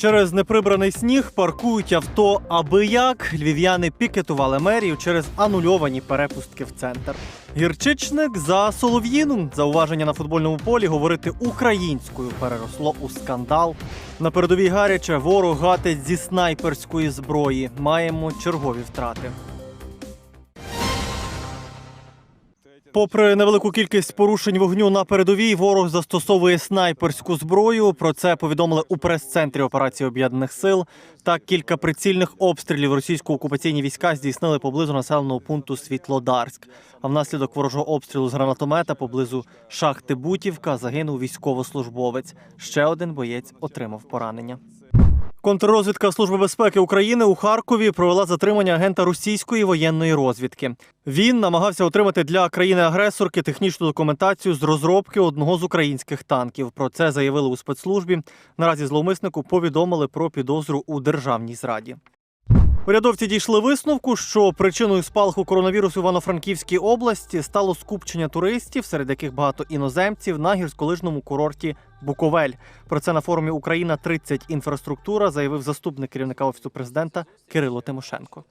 Через неприбраний сніг паркують авто аби як. Львів'яни пікетували мерію через анульовані перепустки в центр. Гірчичник за солов'їну. Зауваження на футбольному полі говорити українською переросло у скандал. На передовій гаряче ворог гатить зі снайперської зброї. Маємо чергові втрати. Попри невелику кількість порушень вогню на передовій, ворог застосовує снайперську зброю. Про це повідомили у прес-центрі операції об'єднаних сил. Так, кілька прицільних обстрілів російсько-окупаційні війська здійснили поблизу населеного пункту Світлодарськ. А внаслідок ворожого обстрілу з гранатомета поблизу шахти Бутівка загинув військовослужбовець. Ще один боєць отримав поранення. Контррозвідка Служби безпеки України у Харкові провела затримання агента російської воєнної розвідки. Він намагався отримати для країни-агресорки технічну документацію з розробки одного з українських танків. Про це заявили у спецслужбі. Наразі зловмиснику повідомили про підозру у державній зраді. Урядовці дійшли висновку, що причиною спалаху коронавірусу в Івано-Франківській області стало скупчення туристів, серед яких багато іноземців на гірськолижному курорті Буковель. Про це на форумі Україна 30 інфраструктура заявив заступник керівника офісу президента Кирило Тимошенко.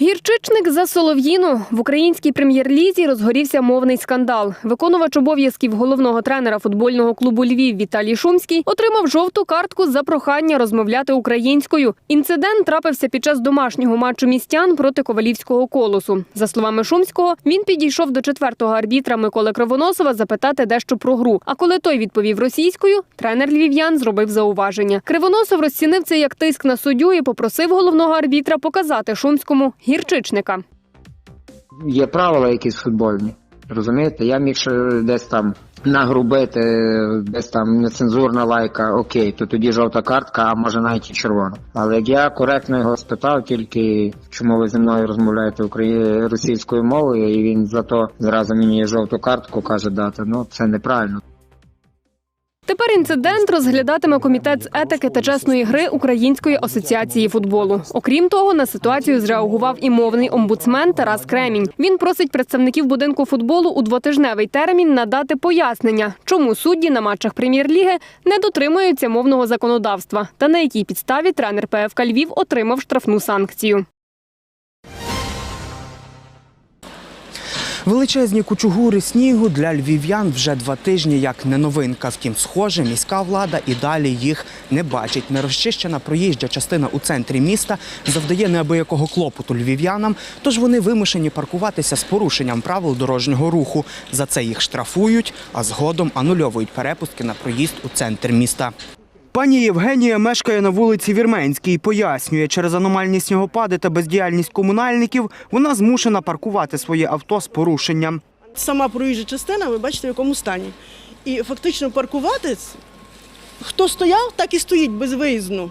Гірчичник за Солов'їну в українській прем'єр-лізі розгорівся мовний скандал. Виконувач обов'язків головного тренера футбольного клубу Львів Віталій Шумський отримав жовту картку за прохання розмовляти українською. Інцидент трапився під час домашнього матчу містян проти ковалівського колосу. За словами Шумського, він підійшов до четвертого арбітра Миколи Кривоносова запитати дещо про гру. А коли той відповів російською, тренер львів'ян зробив зауваження. Кривоносов розцінив це як тиск на суддю і попросив головного арбітра показати Шумському гірчичника. є правила якісь футбольні. Розумієте? Я міг ще десь там нагрубити, десь там нецензурна лайка, окей, то тоді жовта картка, а може навіть і червона. Але як я коректно його спитав, тільки чому ви зі мною розмовляєте російською мовою, і він зато зразу мені жовту картку каже дати. Ну це неправильно. Тепер інцидент розглядатиме комітет з етики та чесної гри Української асоціації футболу. Окрім того, на ситуацію зреагував і мовний омбудсмен Тарас Кремінь. Він просить представників будинку футболу у двотижневий термін надати пояснення, чому судді на матчах прем'єр-ліги не дотримуються мовного законодавства та на якій підставі тренер ПФК Львів отримав штрафну санкцію. Величезні кучугури снігу для львів'ян вже два тижні як не новинка. Втім, схоже, міська влада і далі їх не бачить. Нерозчищена проїжджа частина у центрі міста завдає неабиякого клопоту львів'янам, тож вони вимушені паркуватися з порушенням правил дорожнього руху. За це їх штрафують, а згодом анульовують перепустки на проїзд у центр міста. Пані Євгенія мешкає на вулиці Вірменській. і Пояснює, через аномальні снігопади та бездіяльність комунальників вона змушена паркувати своє авто з порушенням. Сама проїжджа частина, ви бачите, в якому стані. І фактично паркуватись, хто стояв, так і стоїть безвиїзно.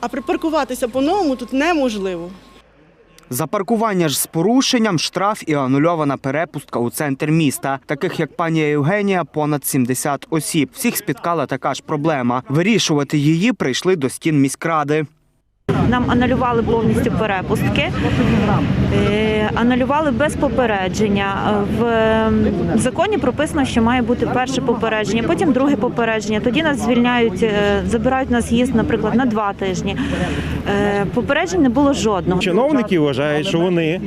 А припаркуватися по-новому тут неможливо. За паркування ж з порушенням штраф і анульована перепустка у центр міста. Таких як пані Євгенія, понад 70 осіб. Всіх спіткала така ж проблема. Вирішувати її прийшли до стін міськради. Нам анулювали повністю перепустки, е, анулювали без попередження. В законі прописано, що має бути перше попередження, потім друге попередження. Тоді нас звільняють, е, забирають нас їзд, наприклад, на два тижні. Е, Попереджень не було жодного. Чиновники вважають, що вони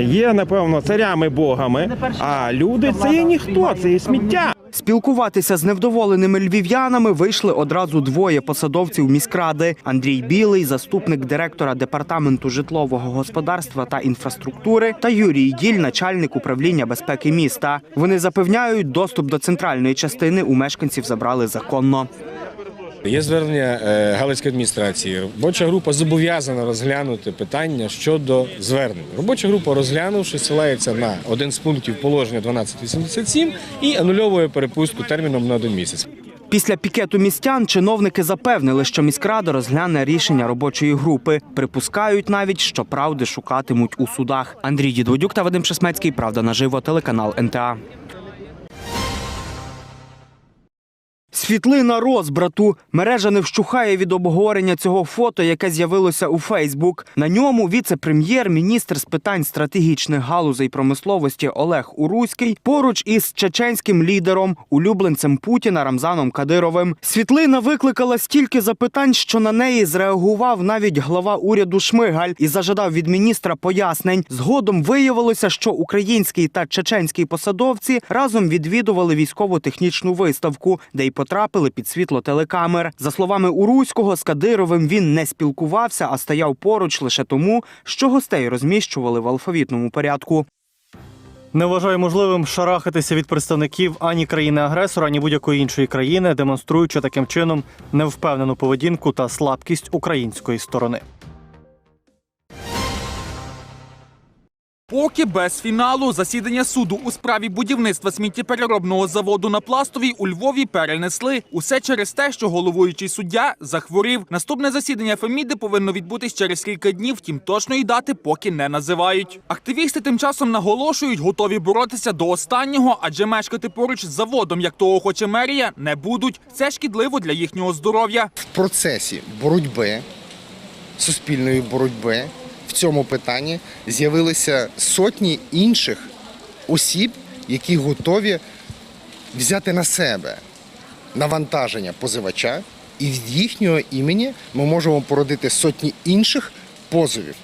є, напевно, царями богами, а люди це є ніхто, це є сміття. Спілкуватися з невдоволеними львів'янами вийшли одразу двоє посадовців міськради: Андрій Білий, заступник директора департаменту житлового господарства та інфраструктури, та Юрій Діль, начальник управління безпеки міста. Вони запевняють, доступ до центральної частини у мешканців забрали законно. Є звернення е, Галицької адміністрації. Робоча група зобов'язана розглянути питання щодо звернень. Робоча група, розглянувши, силається на один з пунктів положення 1287 і анульовує перепустку терміном на один місяць. Після пікету містян чиновники запевнили, що міськрада розгляне рішення робочої групи. Припускають навіть, що правди шукатимуть у судах. Андрій Дідводюк та Вадим Шесмецький. Правда наживо. Телеканал НТА. Світлина розбрату. Мережа не вщухає від обговорення цього фото, яке з'явилося у Фейсбук. На ньому віце-прем'єр, міністр з питань стратегічних галузей промисловості Олег Уруський поруч із чеченським лідером, улюбленцем Путіна Рамзаном Кадировим. Світлина викликала стільки запитань, що на неї зреагував навіть глава уряду Шмигаль і зажадав від міністра пояснень. Згодом виявилося, що український та чеченський посадовці разом відвідували військово-технічну виставку, де й потрапили під світло телекамер. За словами Уруського, з Кадировим він не спілкувався, а стояв поруч лише тому, що гостей розміщували в алфавітному порядку. Не вважаю можливим шарахатися від представників ані країни-агресора, ані будь-якої іншої країни, демонструючи таким чином невпевнену поведінку та слабкість української сторони. Поки без фіналу засідання суду у справі будівництва сміттєпереробного заводу на пластовій у Львові перенесли. Усе через те, що головуючий суддя захворів. Наступне засідання Феміди повинно відбутись через кілька днів, втім точної дати поки не називають. Активісти тим часом наголошують, готові боротися до останнього, адже мешкати поруч з заводом, як того хоче мерія, не будуть. Це шкідливо для їхнього здоров'я. в процесі боротьби, суспільної боротьби цьому питанні з'явилися сотні інших осіб, які готові взяти на себе навантаження позивача, і від їхнього імені ми можемо породити сотні інших позовів,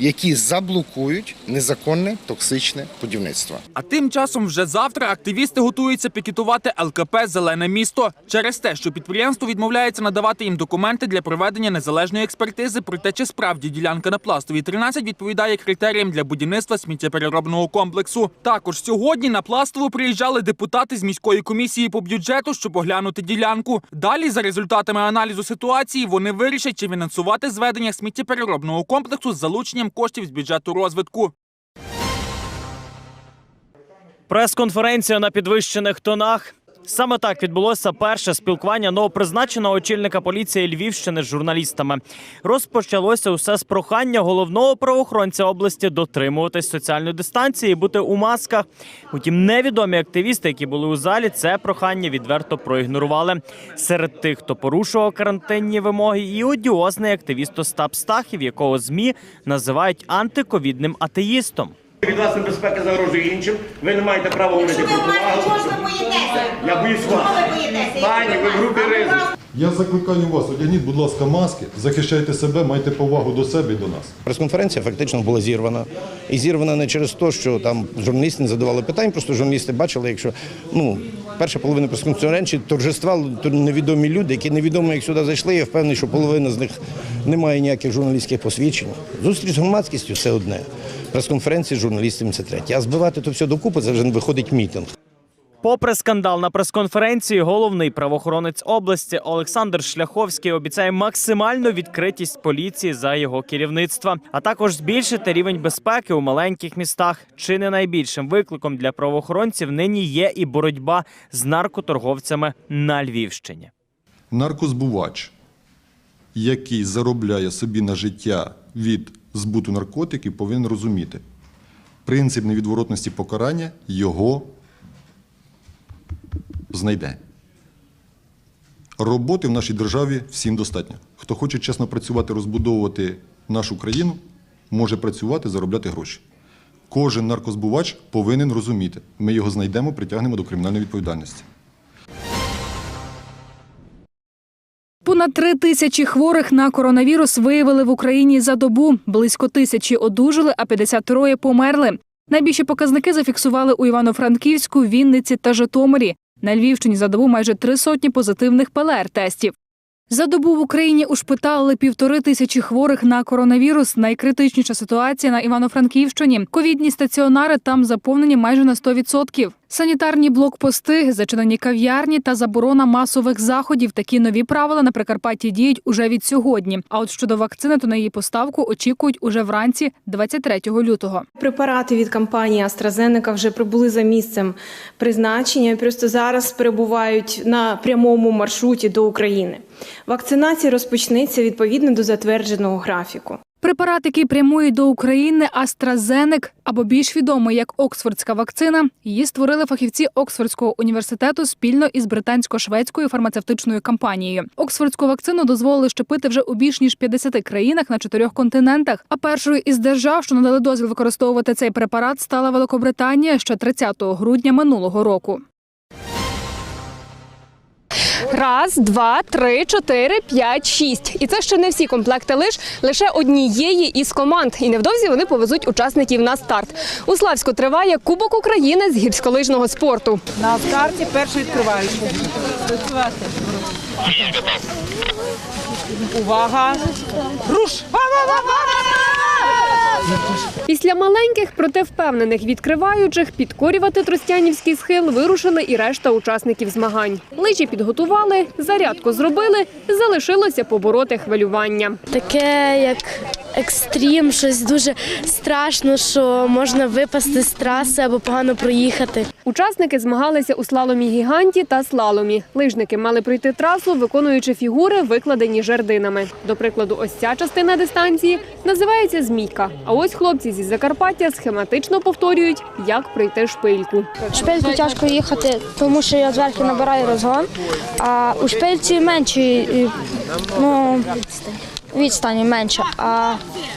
які заблокують незаконне токсичне будівництво. А тим часом вже завтра активісти готуються пікетувати ЛКП Зелене місто через те, що підприємство відмовляється надавати їм документи для проведення незалежної експертизи про те, чи справді ділянка на пластовій 13 відповідає критеріям для будівництва сміттєпереробного комплексу. Також сьогодні на пластову приїжджали депутати з міської комісії по бюджету, щоб оглянути ділянку. Далі, за результатами аналізу ситуації, вони вирішать, чи фінансувати зведення сміттєпереробного комплексу з залученням коштів з бюджету розвитку. Прес-конференція на підвищених тонах. Саме так відбулося перше спілкування новопризначеного очільника поліції Львівщини з журналістами. Розпочалося усе з прохання головного правоохоронця області дотримуватись соціальної дистанції і бути у масках. Утім, невідомі активісти, які були у залі, це прохання відверто проігнорували. Серед тих, хто порушував карантинні вимоги, і одіозний активіст Остап Стахів, якого змі називають антиковідним атеїстом. Від вас небезпека загрожує іншим. Ви не маєте права говорити про повагу. Я боюсь вас. Пані, ви в групі ризику. Я закликаю вас, одягніть, будь ласка, маски, захищайте себе, майте повагу до себе і до нас. Прес-конференція фактично була зірвана. І зірвана не через те, що там журналісти не задавали питань, просто журналісти бачили, якщо ну, перша половина прес-конференції торжествували тут невідомі люди, які невідомо як сюди зайшли. Я впевнений, що половина з них не має ніяких журналістських посвідчень. Зустріч з громадськістю це одне. Прес-конференції з журналістами це третє. А збивати то все докупи, це вже виходить мітинг. Попри скандал на прес-конференції, головний правоохоронець області Олександр Шляховський обіцяє максимальну відкритість поліції за його керівництва, а також збільшити рівень безпеки у маленьких містах. Чи не найбільшим викликом для правоохоронців нині є і боротьба з наркоторговцями на Львівщині. Наркозбувач, який заробляє собі на життя від збуту наркотиків, повинен розуміти. Принцип невідворотності покарання його знайде. Роботи в нашій державі всім достатньо. Хто хоче чесно працювати, розбудовувати нашу країну, може працювати, заробляти гроші. Кожен наркозбувач повинен розуміти. Ми його знайдемо, притягнемо до кримінальної відповідальності. Понад три тисячі хворих на коронавірус виявили в Україні за добу. Близько тисячі одужали, а 53 померли. Найбільші показники зафіксували у Івано-Франківську, Вінниці та Житомирі. На Львівщині за добу майже три сотні позитивних ПЛР-тестів. За добу в Україні ушпиталили півтори тисячі хворих на коронавірус. Найкритичніша ситуація на Івано-Франківщині. Ковідні стаціонари там заповнені майже на 100%. Санітарні блокпости, зачинені кав'ярні та заборона масових заходів. Такі нові правила на Прикарпатті діють уже від сьогодні. А от щодо вакцини, то на її поставку очікують уже вранці 23 лютого. Препарати від компанії AstraZeneca вже прибули за місцем призначення. Просто зараз перебувають на прямому маршруті до України. Вакцинація розпочнеться відповідно до затвердженого графіку. Препарат, який прямує до України, AstraZeneca, або більш відомий як Оксфордська вакцина, її створили фахівці Оксфордського університету спільно із британсько-шведською фармацевтичною компанією. Оксфордську вакцину дозволили щепити вже у більш ніж 50 країнах на чотирьох континентах. А першою із держав, що надали дозвіл використовувати цей препарат, стала Великобританія ще 30 грудня минулого року. Раз, два, три, чотири, п'ять, шість. І це ще не всі комплекти лиш лише однієї із команд. І невдовзі вони повезуть учасників на старт. У Славську триває Кубок України з гірськолижного спорту. На старті перший відкриваючий. Увага! Руш! Після маленьких, проте впевнених відкриваючих підкорювати тростянівський схил вирушили і решта учасників змагань. Личі підготували, зарядку зробили, залишилося побороти хвилювання. Таке як екстрім, щось дуже страшно, що можна випасти з траси або погано проїхати. Учасники змагалися у слаломі гіганті та слаломі. Лижники мали пройти трасу, виконуючи фігури, викладені жердинами. До прикладу, ось ця частина дистанції називається змійка. А ось хлопці зі Закарпаття схематично повторюють, як пройти шпильку. Шпильку тяжко їхати, тому що я зверху набираю розгон, а у шпильці менші ну, відстані менше, а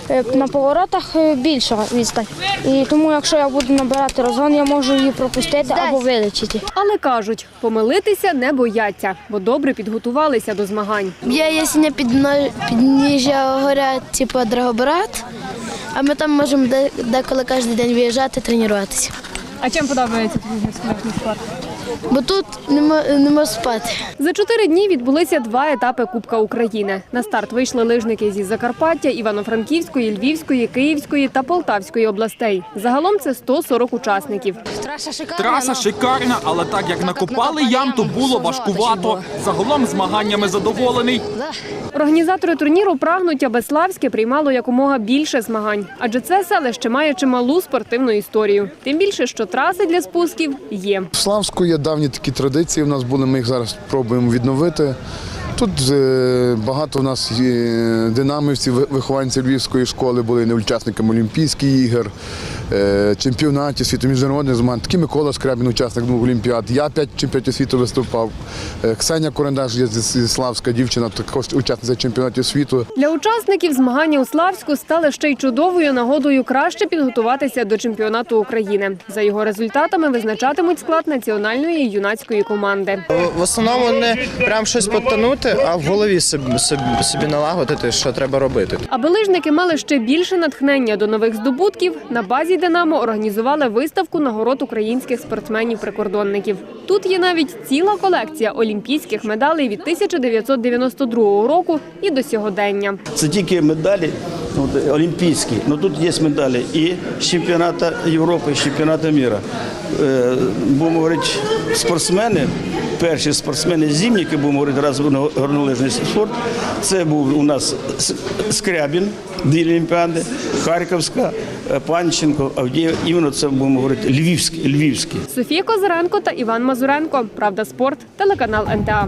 е, на поворотах е, більша відстань. І тому, якщо я буду набирати розгон, я можу її пропустити або вилетіти. Але кажуть, помилитися не бояться, бо добре підготувалися до змагань. Є ясіння підніжжя горя, типу Драгобрат, а ми там можемо деколи кожен день виїжджати, тренуватися. А чим подобається тобі спорт? Бо тут нема, нема спати. За чотири дні відбулися два етапи Кубка України. На старт вийшли лижники зі Закарпаття, Івано-Франківської, Львівської, Київської та Полтавської областей. Загалом це 140 учасників. Траса шикарна, але так як накопали ям, то було важкувато. Загалом змаганнями задоволений. Організатори турніру прагнуть, аби Славське приймало якомога більше змагань, адже це селище має чималу спортивну історію. Тим більше, що траси для спусків є. В Славську є давні такі традиції. У нас були, ми їх зараз пробуємо відновити. Тут е, багато в нас є динамівців, ви- вихованці Львівської школи були не учасниками Олімпійських ігор, е, чемпіонатів світу, міжнародних змагань. Такий Микола Скрябін, учасник двох Олімпіад. Я п'ять чемпіонатів світу виступав. Е, Ксеня Корендаш є зі Славська дівчина, також учасниця чемпіонатів світу. Для учасників змагання у Славську стали ще й чудовою нагодою краще підготуватися до чемпіонату України. За його результатами визначатимуть склад національної юнацької команди. В основному не прям щось потонути, а в голові собі, собі, собі налагодити, що треба робити. Аби лижники мали ще більше натхнення до нових здобутків, на базі Динамо організували виставку нагород українських спортсменів-прикордонників. Тут є навіть ціла колекція олімпійських медалей від 1992 року і до сьогодення. Це тільки медалі от, олімпійські. Ну тут є медалі і з чемпіонату Європи, і з чемпіонату міра. Е, будемо говорити, спортсмени, перші спортсмени зимні, які будемо говорити раз горнолижний спорт. Це був у нас Скрябін, дві олімпіади, Харківська, е, Панченко, Авдіїв. Іменно це будемо говорити львівські. львівські. Софія Козиренко та Іван Мазуренко. Правда, спорт, телеканал НТА.